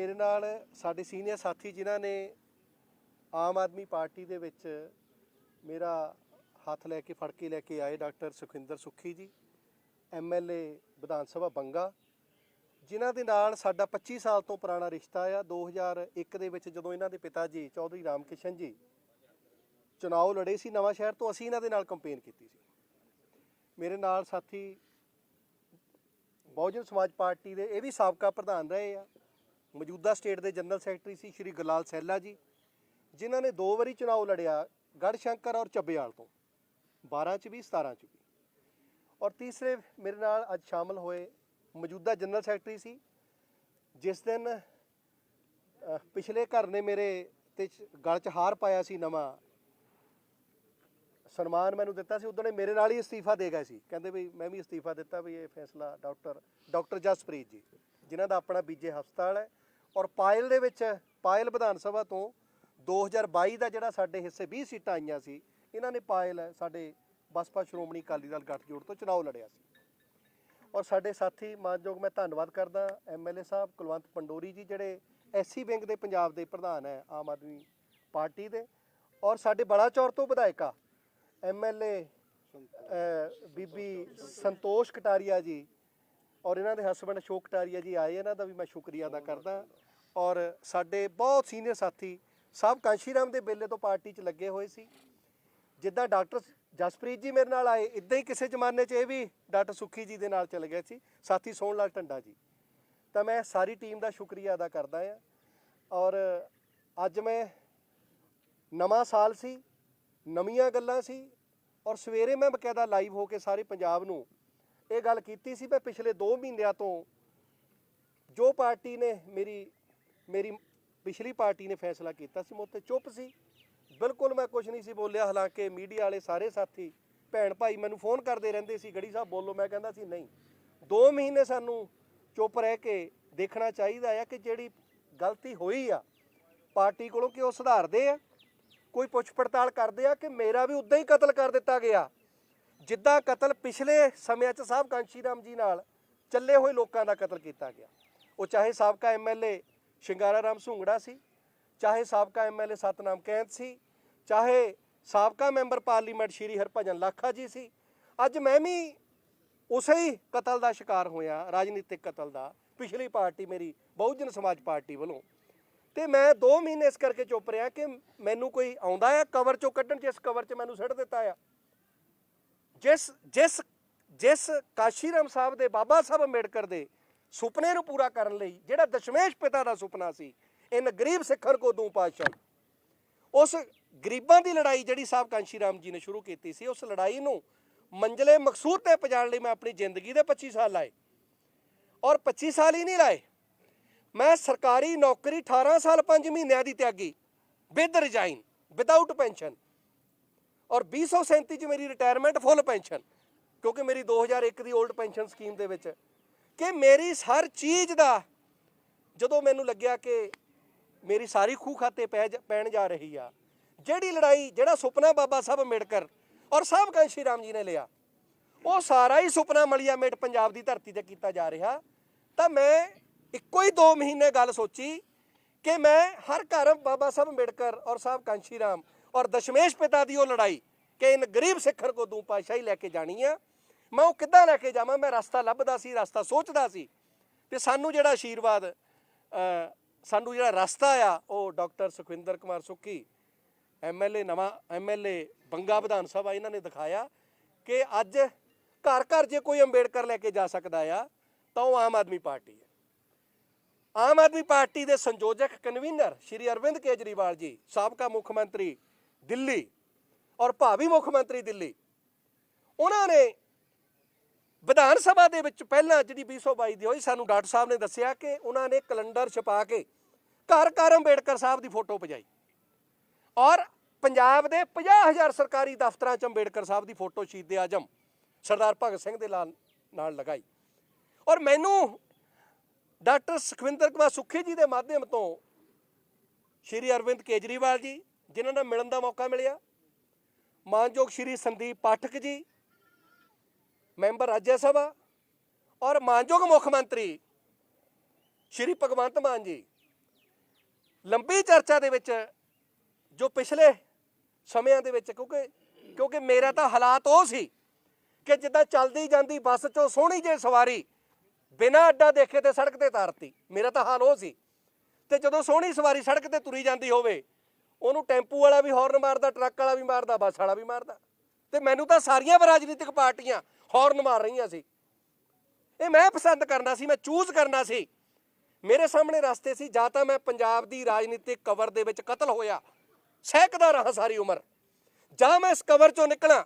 ਮੇਰੇ ਨਾਲ ਸਾਡੇ ਸੀਨੀਅਰ ਸਾਥੀ ਜਿਨ੍ਹਾਂ ਨੇ ਆਮ ਆਦਮੀ ਪਾਰਟੀ ਦੇ ਵਿੱਚ ਮੇਰਾ ਹੱਥ ਲੈ ਕੇ ਫੜ ਕੇ ਲੈ ਕੇ ਆਏ ਡਾਕਟਰ ਸੁਖਿੰਦਰ ਸੁੱਖੀ ਜੀ ਐਮਐਲਏ ਵਿਧਾਨ ਸਭਾ ਬੰਗਾ, ਜਿਨ੍ਹਾਂ ਦੇ ਨਾਲ ਸਾਡਾ 25 ਸਾਲ ਤੋਂ ਪੁਰਾਣਾ ਰਿਸ਼ਤਾ ਆ। 2001 ਦੇ ਵਿੱਚ ਜਦੋਂ ਇਹਨਾਂ ਦੇ ਪਿਤਾ ਜੀ ਚੌਧਰੀ ਰਾਮਕਿਸ਼ਨ ਜੀ ਚੁਣਾਵ ਲੜੇ ਸੀ ਨਵਾਂ ਸ਼ਹਿਰ ਤੋਂ, ਅਸੀਂ ਇਹਨਾਂ ਦੇ ਨਾਲ ਕੰਪੇਨ ਕੀਤੀ ਸੀ। ਮੇਰੇ ਨਾਲ ਸਾਥੀ ਬਹੁਜਨ ਸਮਾਜ ਪਾਰਟੀ ਦੇ ਇਹ ਵੀ ਸਾਬਕਾ ਪ੍ਰਧਾਨ ਰਹੇ ਆ। ਮੌਜੂਦਾ ਸਟੇਟ ਦੇ ਜਨਰਲ ਸੈਕਟਰੀ ਸੀ ਸ਼੍ਰੀ ਗੁਰਲਾਲ ਸੈਲਾ ਜੀ, ਜਿਨ੍ਹਾਂ ਨੇ ਦੋ ਵਾਰੀ ਚੁਣਾਵ ਲੜਿਆ ਗੜਸ਼ੰਕਰ ਔਰ ਚੱਬੇਵਾਲ ਤੋਂ 12 ਚ ਵੀ 17 ਚ ਵੀ। ਔਰ ਤੀਸਰੇ ਮੇਰੇ ਨਾਲ ਅੱਜ ਸ਼ਾਮਲ ਹੋਏ ਮੌਜੂਦਾ ਜਨਰਲ ਸੈਕਟਰੀ ਸੀ, ਜਿਸ ਦਿਨ ਪਿਛਲੇ ਘਰ ਨੇ ਮੇਰੇ ਤੇ ਚ- ਗਲ 'ਚ ਹਾਰ ਪਾਇਆ ਸੀ ਨਵਾਂ, ਸਨਮਾਨ ਮੈਨੂੰ ਦਿੱਤਾ ਸੀ, ਉਦੋਂ ਨੇ ਮੇਰੇ ਨਾਲ ਹੀ ਅਸਤੀਫਾ ਦੇ ਗਏ ਸੀ। ਕਹਿੰਦੇ ਵੀ ਮੈਂ ਵੀ ਅਸਤੀਫਾ ਦਿੱਤਾ ਵੀ ਇਹ ਫੈਸਲਾ ਡਾਕਟਰ ਡਾਕਟਰ ਜਸਪ੍ਰੀਤ ਜੀ, ਜਿਨ੍ਹਾਂ ਦਾ ਆਪਣਾ ਬੀਜੇ ਹਸਪਤਾਲ ਹੈ। ਔਰ ਪਾਇਲ ਦੇ ਵਿੱਚ, ਪਾਇਲ ਵਿਧਾਨ ਸਭਾ ਤੋਂ 2022 ਦਾ ਜਿਹੜਾ ਸਾਡੇ ਹਿੱਸੇ 20 ਸੀਟਾਂ ਆਈਆਂ ਸੀ, ਇਹਨਾਂ ਨੇ ਪਾਇਲ ਸਾਡੇ ਬਸਪਾ ਸ਼੍ਰੋਮਣੀ ਅਕਾਲੀ ਦਲ ਗੱਠਜੋੜ ਤੋਂ ਚੁਣਾਵ ਲੜਿਆ ਸੀ। ਔਰ ਸਾਡੇ ਸਾਥੀ ਮਾਨਯੋਗ ਮੈਂ ਧੰਨਵਾਦ ਕਰਦਾ ਐਮਐਲਏ ਸਾਹਿਬ, ਕੁਲਵੰਤ ਪੰਡੋਰੀ ਜੀ ਜਿਹੜੇ ਐਸਸੀ ਵਿੰਗ ਦੇ ਪੰਜਾਬ ਦੇ ਪ੍ਰਧਾਨ ਹੈ, ਆਮ ਆਦਮੀ ਪਾਰਟੀ ਦੇ। ਔਰ ਸਾਡੇ ਬਲਾਚੌਰ ਤੋਂ ਵਿਧਾਇਕਾ ਐਮਐਲਏ ਬੀਬੀ ਸੰਤੋਸ਼ ਕਟਾਰੀਆ ਜੀ ਔਰ ਇਹਨਾਂ ਦੇ ਹਸਬੰਡ ਅਸ਼ੋਕ ਕਟਾਰੀਆ ਜੀ ਆਏ, ਇਹਨਾਂ ਦਾ ਵੀ ਮੈਂ ਸ਼ੁਕਰੀਆ ਅਦਾ ਕਰਦਾ। ਔਰ ਸਾਡੇ ਬਹੁਤ ਸੀਨੀਅਰ ਸਾਥੀ ਸਭ ਕਾਂਸ਼ੀਰਾਮ ਦੇ ਬੇਲੇ ਤੋਂ ਪਾਰਟੀ 'ਚ ਲੱਗੇ ਹੋਏ ਸੀ। ਜਿੱਦਾਂ ਡਾਕਟਰ ਜਸਪ੍ਰੀਤ ਜੀ ਮੇਰੇ ਨਾਲ ਆਏ, ਇਦਾਂ ਹੀ ਕਿਸੇ ਜ਼ਮਾਨੇ 'ਚ ਇਹ ਵੀ ਡਾਕਟਰ ਸੁੱਖੀ ਜੀ ਦੇ ਨਾਲ ਚਲੇ ਗਏ ਸੀ। ਸਾਥੀ ਸੋਹਣ ਲਾਲ ਟੰਡਾ ਜੀ। ਤਾਂ ਮੈਂ ਸਾਰੀ ਟੀਮ ਦਾ ਸ਼ੁਕਰੀਆ ਅਦਾ ਕਰਦਾ ਹਾਂ। ਔਰ ਅੱਜ ਮੈਂ ਨਵਾਂ ਸਾਲ ਸੀ, ਨਵੀਆਂ ਗੱਲਾਂ ਸੀ। ਔਰ ਸਵੇਰੇ ਮੈਂ ਬਕਾਇਦਾ ਲਾਈਵ ਹੋ ਕੇ ਸਾਰੇ ਪੰਜਾਬ ਨੂੰ ਇਹ ਗੱਲ ਕੀਤੀ ਸੀ ਮੈਂ ਪਿਛਲੇ 2 ਮਹੀਨਿਆਂ ਤੋਂ। ਜੋ ਪਾਰਟੀ ਨੇ ਮੇਰੀ ਮੇਰੀ ਪਿਛਲੀ ਪਾਰਟੀ ਨੇ ਫੈਸਲਾ ਕੀਤਾ ਸੀ, ਮੈਂ ਉੱਤੇ ਚੁੱਪ ਸੀ। ਬਿਲਕੁਲ ਮੈਂ ਕੁਝ ਨਹੀਂ ਸੀ ਬੋਲਿਆ, ਹਾਲਾਂਕਿ ਮੀਡੀਆ ਵਾਲੇ ਸਾਰੇ ਸਾਥੀ, ਭੈਣ ਭਾਈ ਮੈਨੂੰ ਫੋਨ ਕਰਦੇ ਰਹਿੰਦੇ ਸੀ, ਗੜੀ ਸਾਹਿਬ ਬੋਲੋ। ਮੈਂ ਕਹਿੰਦਾ ਸੀ, ਨਹੀਂ। 2 ਮਹੀਨੇ ਸਾਨੂੰ ਚੁੱਪ ਰਹਿ ਕੇ ਦੇਖਣਾ ਚਾਹੀਦਾ ਆ ਕਿ ਜਿਹੜੀ ਗਲਤੀ ਹੋਈ ਆ, ਪਾਰਟੀ ਕੋਲੋਂ ਕਿ ਉਹ ਸੁਧਾਰਦੇ ਆ? ਕੋਈ ਪੁੱਛ ਪੜਤਾਲ ਕਰਦੇ ਆ ਕਿ ਮੇਰਾ ਵੀ ਉਦਾਂ ਹੀ ਕਤਲ ਕਰ ਦਿੱਤਾ ਗਿਆ? ਜਿੱਦਾਂ ਕਤਲ ਪਿਛਲੇ ਸਮਿਆਂ 'ਚ ਸਾਹਿਬ ਕਾਂਸ਼ੀ ਰਾਮ ਜੀ ਨਾਲ ਚੱਲੇ ਹੋਏ ਲੋਕਾਂ ਦਾ ਕਤਲ ਕੀਤਾ ਗਿਆ। ਉਹ ਚਾਹੇ ਸਾਬਕਾ ਐਮਐਲਏ ਸ਼ਿੰਗਾਰਾ ਰਾਮ ਸੁੰਗੜਾ ਸੀ, ਚਾਹੇ ਸਾਬਕਾ ਐਮਐਲਏ ਸਤਨਾਮ ਕੈਂਤ ਸੀ, ਚਾਹੇ ਸਾਬਕਾ ਮੈਂਬਰ ਪਾਰਲੀਮੈਂਟ ਸ਼੍ਰੀ ਹਰਭਜਨ ਲਾਖਾ ਜੀ ਸੀ, ਅੱਜ ਮੈਂ ਵੀ ਉਸੇ ਹੀ ਕਤਲ ਦਾ ਸ਼ਿਕਾਰ ਹੋਇਆ, ਰਾਜਨੀਤਿਕ ਕਤਲ ਦਾ, ਪਿਛਲੀ ਪਾਰਟੀ ਮੇਰੀ, ਬਹੁਜਨ ਸਮਾਜ ਪਾਰਟੀ ਵੱਲੋਂ। ਤੇ ਮੈਂ 2 ਮਹੀਨੇ ਇਸ ਕਰਕੇ ਚੁੱਪ ਰਿਹਾ ਕਿ ਮੈਨੂੰ ਕੋਈ ਆਉਂਦਾ ਆ, ਕਵਰ ਚੋਂ ਕੱਢਣ ਜਿਸ ਕਵਰ 'ਚ ਮੈਨੂੰ ਸੁੱਟ ਦਿੱਤਾ ਆ। ਜਿਸ ਜਿਸ ਜਿਸ ਕਾਸ਼ੀਰਾਮ ਸਾਹਿਬ ਦੇ ਬਾਬਾ ਸਾਹਿਬ ਅੰਬੇਡਕਰ ਦੇ ਸੁਪਨੇ ਨੂੰ ਪੂਰਾ ਕਰਨ ਲਈ, ਜਿਹੜਾ ਦਸ਼ਮੇਸ਼ ਪਿਤਾ ਦਾ ਸੁਪਨਾ ਸੀ, ਇਨ ਗਰੀਬ ਸਿੱਖਰ ਕੋ ਦੂੰ ਪਾਤਸ਼ਾਹ। ਉਸ ਗਰੀਬਾਂ ਦੀ ਲੜਾਈ ਜਿਹੜੀ ਸਾਹਿਬ ਕਾਂਸ਼ੀ ਰਾਮ ਜੀ ਨੇ ਸ਼ੁਰੂ ਕੀਤੀ ਸੀ, ਉਸ ਲੜਾਈ ਨੂੰ ਮੰਜ਼ਲੇ ਮਕਸੂਦ ਤੇ ਪਹੁੰਚਾਉਣ ਲਈ ਮੈਂ ਆਪਣੀ ਜ਼ਿੰਦਗੀ ਦੇ 25 ਸਾਲ ਲਾਏ। ਔਰ 25 ਸਾਲ ਹੀ ਨਹੀਂ ਲਾਏ। ਮੈਂ ਸਰਕਾਰੀ ਨੌਕਰੀ 18 ਸਾਲ 5 ਮਹੀਨਿਆਂ ਦੀ ਤਿਆਗੀ, ਵਿਦ ਰਿਜ਼ਾਈਨ ਵਿਦਆਊਟ ਪੈਨਸ਼ਨ ਔਰ 237 ਚ ਮੇਰੀ ਰਿਟਾਇਰਮੈਂਟ ਫੁੱਲ ਪੈਨਸ਼ਨ ਕਿਉਂਕਿ ਮੇਰੀ 2001 ਦੀ 올ਡ ਪੈਨਸ਼ਨ ਸਕੀਮ ਦੇ ਵਿੱਚ। ਕਿ ਮੇਰੀ ਹਰ ਚੀਜ਼ ਦਾ ਜਦੋਂ ਮੈਨੂੰ ਲੱਗਿਆ ਕਿ ਮੇਰੀ ਸਾਰੀ ਖੂਹ ਖਾਤੇ ਪੈ ਜਾ- ਪੈਣ ਜਾ ਰਹੀ ਆ, ਜਿਹੜੀ ਲੜਾਈ, ਜਿਹੜਾ ਸੁਪਨਾ ਬਾਬਾ ਸਾਹਿਬ ਅੰਬੇਡਕਰ ਔਰ ਸਾਹਿਬ ਕਾਂਸ਼ੀ ਰਾਮ ਜੀ ਨੇ ਲਿਆ, ਉਹ ਸਾਰਾ ਹੀ ਸੁਪਨਾ ਮਲੀਆ ਮੇਟ ਪੰਜਾਬ ਦੀ ਧਰਤੀ ਤੇ ਕੀਤਾ ਜਾ ਰਿਹਾ। ਤਾਂ ਮੈਂ ਇੱਕੋ ਹੀ 2 ਮਹੀਨੇ ਗੱਲ ਸੋਚੀ ਕਿ ਮੈਂ ਹਰ ਘਰ ਬਾਬਾ ਸਾਹਿਬ ਅੰਬੇਡਕਰ ਔਰ ਸਾਹਿਬ ਕਾਂਸ਼ੀ ਰਾਮ ਔਰ ਦਸ਼ਮੇਸ਼ ਪਿਤਾ ਦੀ ਉਹ ਲੜਾਈ ਕਿ ਇਨ ਗਰੀਬ ਸਿੱਖਰ ਕੋ ਦੂੰ ਪਾਸ਼ਾਹੀ ਲੈ ਕੇ ਜਾਣੀ ਆ, ਮੈਂ ਉਹ ਕਿੱਦਾਂ ਲੈ ਕੇ ਜਾਵਾਂ? ਮੈਂ ਰਸਤਾ ਲੱਭਦਾ ਸੀ, ਰਸਤਾ ਸੋਚਦਾ ਸੀ। ਤੇ ਸਾਨੂੰ ਜਿਹੜਾ ਆਸ਼ੀਰਵਾਦ ਸਾਨੂੰ ਜਿਹੜਾ ਰਸਤਾ ਆ, ਉਹ ਡਾਕਟਰ ਸੁਖਵਿੰਦਰ ਕੁਮਾਰ ਸੁੱਖੀ ਐਮਐਲਏ ਨਵਾਂ ਐਮਐਲਏ ਬੰਗਾ ਵਿਧਾਨ ਸਭਾ ਇਹਨਾਂ ਨੇ ਦਿਖਾਇਆ ਕਿ ਅੱਜ ਘਰ ਘਰ ਜੇ ਕੋਈ ਅੰਬੇਡਕਰ ਲੈ ਕੇ ਜਾ ਸਕਦਾ ਆ, ਤਾਂ ਉਹ ਆਮ ਆਦਮੀ ਪਾਰਟੀ ਹੈ। ਆਮ ਆਦਮੀ ਪਾਰਟੀ ਦੇ ਸੰਯੋਜਕ ਕਨਵੀਨਰ ਸ਼੍ਰੀ ਅਰਵਿੰਦ ਕੇਜਰੀਵਾਲ ਜੀ, ਸਾਬਕਾ ਮੁੱਖ ਮੰਤਰੀ ਦਿੱਲੀ ਔਰ ਭਾਵੀ ਮੁੱਖ ਮੰਤਰੀ ਦਿੱਲੀ। ਉਹਨਾਂ ਨੇ ਵਿਧਾਨ ਸਭਾ ਦੇ ਵਿੱਚ ਪਹਿਲਾਂ ਜਿਹੜੀ 2022 ਦੀ ਹੋਈ, ਸਾਨੂੰ ਡਾਕਟਰ ਸਾਹਿਬ ਨੇ ਦੱਸਿਆ ਕਿ ਉਹਨਾਂ ਨੇ ਕੈਲੰਡਰ ਛਪਾ ਕੇ ਘਰ ਘਰ ਅੰਬੇਡਕਰ ਸਾਹਿਬ ਦੀ ਫੋਟੋ ਪਜਾਈ ਔਰ ਪੰਜਾਬ ਦੇ 50000 ਸਰਕਾਰੀ ਦਫ਼ਤਰਾਂ 'ਚ ਅੰਬੇਡਕਰ ਸਾਹਿਬ ਦੀ ਫੋਟੋ ਸ਼ਹੀਦ ਆਜਮ, ਸਰਦਾਰ ਭਗਤ ਸਿੰਘ ਦੇ ਨਾਲ ਨਾਲ ਲਗਾਈ। ਔਰ ਮੈਨੂੰ ਡਾਕਟਰ ਸੁਖਵਿੰਦਰ ਕੁਮਾਰ ਸੁੱਖੀ ਜੀ ਦੇ ਮਾਧਿਅਮ ਤੋਂ ਸ਼੍ਰੀ ਅਰਵਿੰਦ ਕੇਜਰੀਵਾਲ ਜੀ ਜਿਨ੍ਹਾਂ ਨਾਲ ਮਿਲਣ ਦਾ ਮੌਕਾ ਮਿਲਿਆ। ਮਾਨਯੋਗ ਸ਼੍ਰੀ ਸੰਦੀਪ ਪਾਠਕ ਜੀ, ਮੈਂਬਰ ਰਾਜ ਸਭਾ ਔਰ ਮਾਨਯੋਗ ਮੁੱਖ ਮੰਤਰੀ ਸ਼੍ਰੀ ਭਗਵੰਤ ਮਾਨ ਜੀ। ਲੰਬੀ ਚਰਚਾ ਦੇ ਵਿੱਚ ਜੋ ਪਿਛਲੇ ਸਮਿਆਂ ਦੇ ਵਿੱਚ ਕਿਉਂਕਿ ਕਿਉਂਕਿ ਮੇਰਾ ਤਾਂ ਹਾਲਾਤ ਉਹ ਸੀ ਕਿ ਜਿੱਦਾਂ ਚੱਲਦੀ ਜਾਂਦੀ ਬੱਸ ਚੋਂ ਸੋਹਣੀ ਜੇ ਸਵਾਰੀ ਬਿਨਾਂ ਅੱਡਾ ਦੇਖੇ ਤੇ ਸੜਕ ਤੇ ਤਾਰਤੀ। ਮੇਰਾ ਤਾਂ ਹਾਲ ਉਹ ਸੀ। ਤੇ ਜਦੋਂ ਸੋਹਣੀ ਸਵਾਰੀ ਸੜਕ ਤੇ ਤੁਰੀ ਜਾਂਦੀ ਹੋਵੇ ਉਹਨੂੰ ਟੈਂਪੂ ਵਾਲਾ ਵੀ ਹੌਰਨ ਮਾਰਦਾ, ਟਰੱਕ ਵਾਲਾ ਵੀ ਮਾਰਦਾ, ਬੱਸ ਵਾਲਾ ਵੀ ਮਾਰਦਾ। ਤੇ ਮੈਨੂੰ ਤਾਂ ਸਾਰੀਆਂ ਰਾਜਨੀਤਿਕ ਪਾਰਟੀਆਂ ਹੌਰਨ ਮਾਰ ਰਹੀਆਂ ਸੀ। ਇਹ ਮੈਂ ਪਸੰਦ ਕਰਨਾ ਸੀ, ਮੈਂ ਚੂਜ਼ ਕਰਨਾ ਸੀ। ਮੇਰੇ ਸਾਹਮਣੇ ਰਸਤੇ ਸੀ, ਜਾਂ ਤਾਂ ਮੈਂ ਪੰਜਾਬ ਦੀ ਰਾਜਨੀਤਿਕ ਕਵਰ ਦੇ ਵਿੱਚ ਕਤਲ ਹੋਇਆ, ਸਹਿਕਦਾ ਰਹਾ ਸਾਰੀ ਉਮਰ। ਜਾਂ ਮੈਂ ਇਸ ਕਵਰ ਚੋਂ ਨਿਕਲਾਂ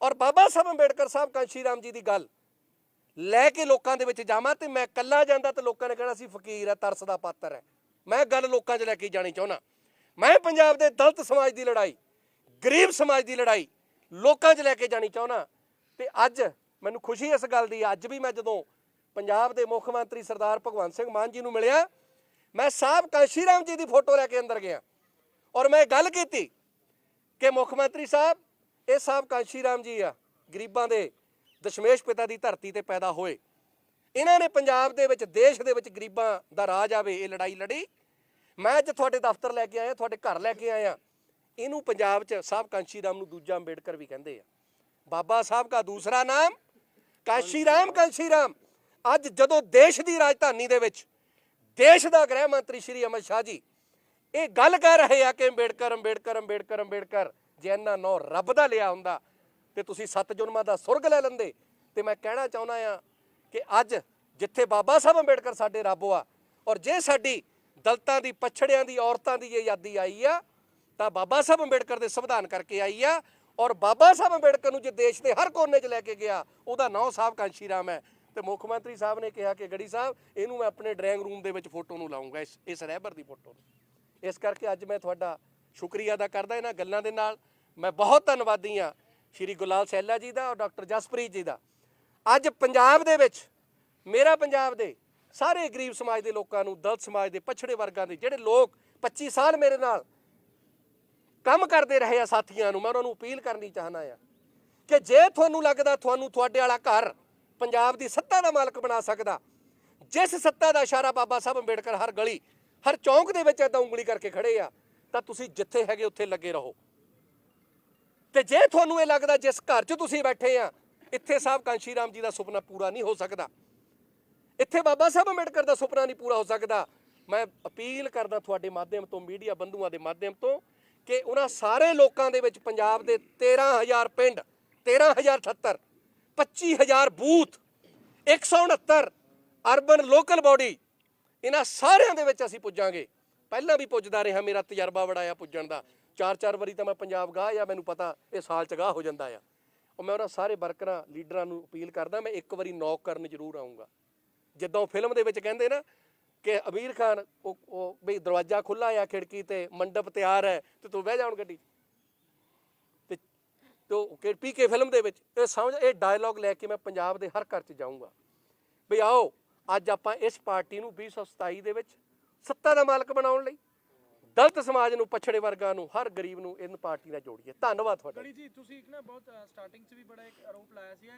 ਔਰ ਬਾਬਾ ਸਾਹਿਬ ਅੰਬੇਡਕਰ ਸਾਹਿਬ, ਕਾਂਸ਼ੀ ਰਾਮ ਜੀ ਦੀ ਗੱਲ ਲੈ ਕੇ ਲੋਕਾਂ ਦੇ ਵਿੱਚ ਜਾਵਾਂ ਤੇ ਮੈਂ ਇਕੱਲਾ ਜਾਂਦਾ ਤੇ ਲੋਕਾਂ ਨੇ ਕਹਿਣਾ ਸੀ, ਫਕੀਰ ਹੈ, ਤਰਸ ਦਾ ਪਾਤਰ ਹੈ। ਮੈਂ ਗੱਲ ਲੋਕਾਂ 'ਚ ਲੈ ਕੇ ਜਾਣੀ ਚਾਹੁੰਦਾ। ਮੈਂ ਪੰਜਾਬ ਦੇ ਦਲਿਤ ਸਮਾਜ ਦੀ ਲੜਾਈ, ਗਰੀਬ ਸਮਾਜ ਦੀ ਲੜਾਈ ਲੋਕਾਂ 'ਚ ਲੈ ਕੇ ਜਾਣੀ ਚਾਹੁੰਦਾ। ਤੇ ਅੱਜ ਮੈਨੂੰ ਖੁਸ਼ੀ ਇਸ ਗੱਲ ਦੀ, ਅੱਜ ਵੀ ਮੈਂ ਜਦੋਂ ਪੰਜਾਬ ਦੇ ਮੁੱਖ ਮੰਤਰੀ ਸਰਦਾਰ ਭਗਵੰਤ ਸਿੰਘ ਮਾਨ ਜੀ ਨੂੰ ਮਿਲਿਆ, ਮੈਂ ਸਾਹਿਬ ਕਾਂਸ਼ੀ ਰਾਮ ਜੀ ਦੀ ਫੋਟੋ ਲੈ ਕੇ ਅੰਦਰ ਗਿਆ। ਔਰ ਮੈਂ ਗੱਲ ਕੀਤੀ ਕਿ ਮੁੱਖ ਮੰਤਰੀ ਸਾਹਿਬ, ਇਹ ਸਾਹਿਬ ਕਾਂਸ਼ੀ ਰਾਮ ਜੀ ਆ, ਗਰੀਬਾਂ ਦੇ ਦਸ਼ਮੇਸ਼ ਪਿਤਾ ਦੀ ਧਰਤੀ ਤੇ ਪੈਦਾ ਹੋਏ। ਇਹਨਾਂ ਨੇ ਪੰਜਾਬ ਦੇ ਵਿੱਚ, ਦੇਸ਼ ਦੇ ਵਿੱਚ ਗਰੀਬਾਂ ਦਾ ਰਾਜ ਆਵੇ, ਇਹ ਲੜਾਈ ਲੜੀ। ਮੈਂ ਅੱਜ ਤੁਹਾਡੇ ਦਫ਼ਤਰ ਲੈ ਕੇ ਆਇਆ, ਤੁਹਾਡੇ ਘਰ ਲੈ ਕੇ ਆਇਆ। ਇਹਨੂੰ ਪੰਜਾਬ 'ਚ ਸਾਹਿਬ ਕਾਂਸ਼ੀ ਰਾਮ ਨੂੰ ਦੂਜਾ ਅੰਬੇਡਕਰ ਵੀ ਕਹਿੰਦੇ ਆ। ਬਾਬਾ ਸਾਹਿਬ ਦਾ ਦੂਸਰਾ ਨਾਮ, ਕਾਂਸ਼ੀ ਰਾਮ ਕਾਂਸ਼ੀ ਰਾਮ। ਅੱਜ ਜਦੋਂ ਦੇਸ਼ ਦੀ ਰਾਜਧਾਨੀ ਦੇ ਵਿੱਚ ਦੇਸ਼ ਦਾ ਗ੍ਰਹਿ ਮੰਤਰੀ ਸ਼੍ਰੀ ਅਮਿਤ ਸ਼ਾਹ ਜੀ, ਇਹ ਗੱਲ ਕਹਿ ਰਹੇ ਆ ਕਿ ਅੰਬੇਡਕਰ ਅੰਬੇਡਕਰ ਅੰਬੇਡਕਰ ਅੰਬੇਡਕਰ, ਜੇ ਇਹਨਾਂ ਨੌ ਰੱਬ ਦਾ ਲਿਆ ਹੁੰਦਾ ਤੇ ਤੁਸੀਂ ਸੱਤ ਜਨਮਾਂ ਦਾ ਸੁਰਗ ਲੈ ਲੈਂਦੇ। ਤੇ ਮੈਂ ਕਹਿਣਾ ਚਾਹੁੰਦਾ ਆ ਕਿ ਅੱਜ ਜਿੱਥੇ ਬਾਬਾ ਸਾਹਿਬ ਅੰਬੇਡਕਰ ਸਾਡੇ ਰੱਬ ਆ ਔਰ ਜੇ ਸਾਡੀ ਦਲਤਾਂ ਦੀ, ਪਛੜਿਆਂ ਦੀ, ਔਰਤਾਂ ਦੀ ਇਹ ਆਜ਼ਾਦੀ ਆਈ ਆ, ਤਾਂ ਬਾਬਾ ਸਾਹਿਬ ਅੰਬੇਡਕਰ ਦੇ ਸੰਵਿਧਾਨ ਕਰਕੇ ਆਈ ਆ ਔਰ ਬਾਬਾ ਸਾਹਿਬ ਅੰਬੇਡਕਰ ਨੂੰ ਜੇ ਦੇਸ਼ ਦੇ ਹਰ ਕੋਨੇ 'ਚ ਲੈ ਕੇ ਗਿਆ, ਉਹਦਾ ਨਾਂ ਸਾਹਿਬ ਕਾਂਸ਼ੀ ਰਾਮ ਹੈ। ਤੇ ਮੁੱਖ ਮੰਤਰੀ ਸਾਹਿਬ ਨੇ ਕਿਹਾ ਕਿ ਗੜੀ ਸਾਹਿਬ, ਇਹਨੂੰ ਮੈਂ ਆਪਣੇ ਡਰਾਇੰਗ ਰੂਮ ਦੇ ਵਿੱਚ ਫੋਟੋ ਨੂੰ ਲਾਉਂਗਾ ਇਸ ਇਸ ਰਹਿਬਰ ਦੀ ਫੋਟੋ ਨੂੰ। ਇਸ ਕਰਕੇ ਅੱਜ ਮੈਂ ਤੁਹਾਡਾ ਸ਼ੁਕਰੀਆ ਅਦਾ ਕਰਦਾ ਇਹਨਾਂ ਗੱਲਾਂ ਦੇ ਨਾਲ। ਮੈਂ ਬਹੁਤ ਧੰਨਵਾਦੀ ਹਾਂ ਸ਼੍ਰੀ ਗੁਲਾਲ ਸੈਲਾ ਜੀ ਦਾ ਔਰ ਡਾਕਟਰ ਜਸਪ੍ਰੀਤ ਜੀ ਦਾ। ਅੱਜ ਪੰਜਾਬ ਦੇ ਵਿੱਚ, ਮੇਰਾ ਪੰਜਾਬ ਦੇ ਸਾਰੇ ਗਰੀਬ ਸਮਾਜ ਦੇ ਲੋਕਾਂ ਨੂੰ, ਦਲਿਤ ਸਮਾਜ ਦੇ ਪਛੜੇ ਵਰਗਾਂ ਦੇ ਜਿਹੜੇ ਲੋਕ 25 ਸਾਲ ਮੇਰੇ ਨਾਲ ਕੰਮ ਕਰਦੇ ਰਹੇ ਆ ਸਾਥੀਆਂ ਨੂੰ, ਮੈਂ ਉਹਨਾਂ ਨੂੰ ਅਪੀਲ ਕਰਨੀ ਚਾਹਨਾ ਆ ਕਿ ਜੇ ਤੁਹਾਨੂੰ ਲੱਗਦਾ ਤੁਹਾਨੂੰ ਤੁਹਾਡੇ ਵਾਲਾ ਘਰ ਪੰਜਾਬ ਦੀ ਸੱਤਾ ਦਾ ਮਾਲਕ ਬਣਾ ਸਕਦਾ, ਜਿਸ ਸੱਤਾ ਦਾ ਇਸ਼ਾਰਾ ਬਾਬਾ ਸਾਹਿਬ ਅੰਬੇਡਕਰ ਹਰ ਗਲੀ, ਹਰ ਚੌਂਕ ਦੇ ਵਿੱਚ ਏਦਾਂ ਉਂਗਲੀ ਕਰਕੇ ਖੜੇ ਆ, ਤਾਂ ਤੁਸੀਂ ਜਿੱਥੇ ਹੈਗੇ ਉੱਥੇ ਲੱਗੇ ਰਹੋ। ਤੇ ਜੇ ਤੁਹਾਨੂੰ ਇਹ ਲੱਗਦਾ ਜਿਸ ਘਰ 'ਚ ਤੁਸੀਂ ਬੈਠੇ ਆ, ਇੱਥੇ ਸਾਹਿਬ ਕਾਂਸ਼ੀ ਰਾਮ ਜੀ ਦਾ ਸੁਪਨਾ ਪੂਰਾ ਨਹੀਂ ਹੋ ਸਕਦਾ। ਇੱਥੇ ਬਾਬਾ ਸਾਹਿਬ ਅੰਬੇਡਕਰ ਦਾ ਸੁਪਨਾ ਨਹੀਂ ਪੂਰਾ ਹੋ ਸਕਦਾ। ਮੈਂ ਅਪੀਲ ਕਰਦਾ ਤੁਹਾਡੇ ਮਾਧਿਅਮ ਤੋਂ, ਮੀਡੀਆ ਬੰਧੂਆਂ ਦੇ ਮਾਧਿਅਮ ਤੋਂ, ਕਿ ਉਹਨਾਂ ਸਾਰੇ ਲੋਕਾਂ ਦੇ ਵਿੱਚ ਪੰਜਾਬ ਦੇ 13000 ਪਿੰਡ 13078 25000 ਬੂਥ 169 ਅਰਬਨ ਲੋਕਲ ਬਾਡੀ, ਇਹਨਾਂ ਸਾਰਿਆਂ ਦੇ ਵਿੱਚ ਅਸੀਂ ਪੁੱਜਾਂਗੇ। ਪਹਿਲਾਂ ਵੀ ਪੁੱਜਦਾ ਰਿਹਾ ਮੇਰਾ ਤਜਰਬਾ ਬੜਾ ਆ ਪੁੱਜਣ ਦਾ। ਚਾਰ ਚਾਰ ਵਾਰੀ ਤਾਂ ਮੈਂ ਪੰਜਾਬ ਗਾਹ ਆ ਮੈਨੂੰ ਪਤਾ ਇਹ ਸਾਲ ਚ ਗਾਹ ਹੋ ਜਾਂਦਾ ਆ। ਉਹ ਮੈਂ ਉਹਨਾਂ ਸਾਰੇ ਵਰਕਰਾਂ, ਲੀਡਰਾਂ ਨੂੰ ਅਪੀਲ ਕਰਦਾ, ਮੈਂ ਇੱਕ ਵਾਰੀ ਨੌਕ ਕਰਨ ਜ਼ਰੂਰ ਆਉਂਗਾ ਜਿੱਦਾਂ ਫਿਲਮ ਦੇ ਵਿੱਚ ਕਹਿੰਦੇ ਨਾ ਕਿ ਅਮੀਰ ਖਾਨ, ਉਹ ਬਈ ਦਰਵਾਜ਼ਾ ਖੁੱਲਾ ਆ ਖਿੜਕੀ ਤੇ, ਮੰਡਪ ਤਿਆਰ ਹੈ ਤੇ ਤੂੰ ਬਹਿ ਜਾਉਣ ਗੱਡੀ। ਤੇ, ਤੋ ਕਿ ਪੀਕੇ ਫਿਲਮ ਦੇ ਵਿੱਚ ਇਹ ਸਮਝ, ਇਹ ਡਾਇਲੌਗ ਲੈ ਕੇ ਮੈਂ ਪੰਜਾਬ ਦੇ ਹਰ ਘਰ 'ਚ ਜਾਊਂਗਾ। ਵੀ ਆਓ, ਅੱਜ ਆਪਾਂ ਇਸ ਪਾਰਟੀ ਨੂੰ 2027 ਦੇ ਵਿੱਚ ਸੱਤਾ ਦਾ ਮਾਲਕ ਬਣਾਉਣ ਲਈ, ਦਲਿਤ ਸਮਾਜ ਨੂੰ, ਪਛੜੇ ਵਰਗਾਂ ਨੂੰ, ਹਰ ਗਰੀਬ ਨੂੰ ਇਹਨਾਂ ਪਾਰਟੀ ਨਾਲ ਜੋੜੀਏ। ਧੰਨਵਾਦ ਤੁਹਾਡਾ। ਜੀ, ਤੁਸੀਂ ਇੱਕ ਨਾ ਬਹੁਤ ਸਟਾਰਟਿੰਗ 'ਚ ਵੀ ਬੜਾ ਇੱਕ ਆਰੋਪ ਲਾਇਆ ਸੀ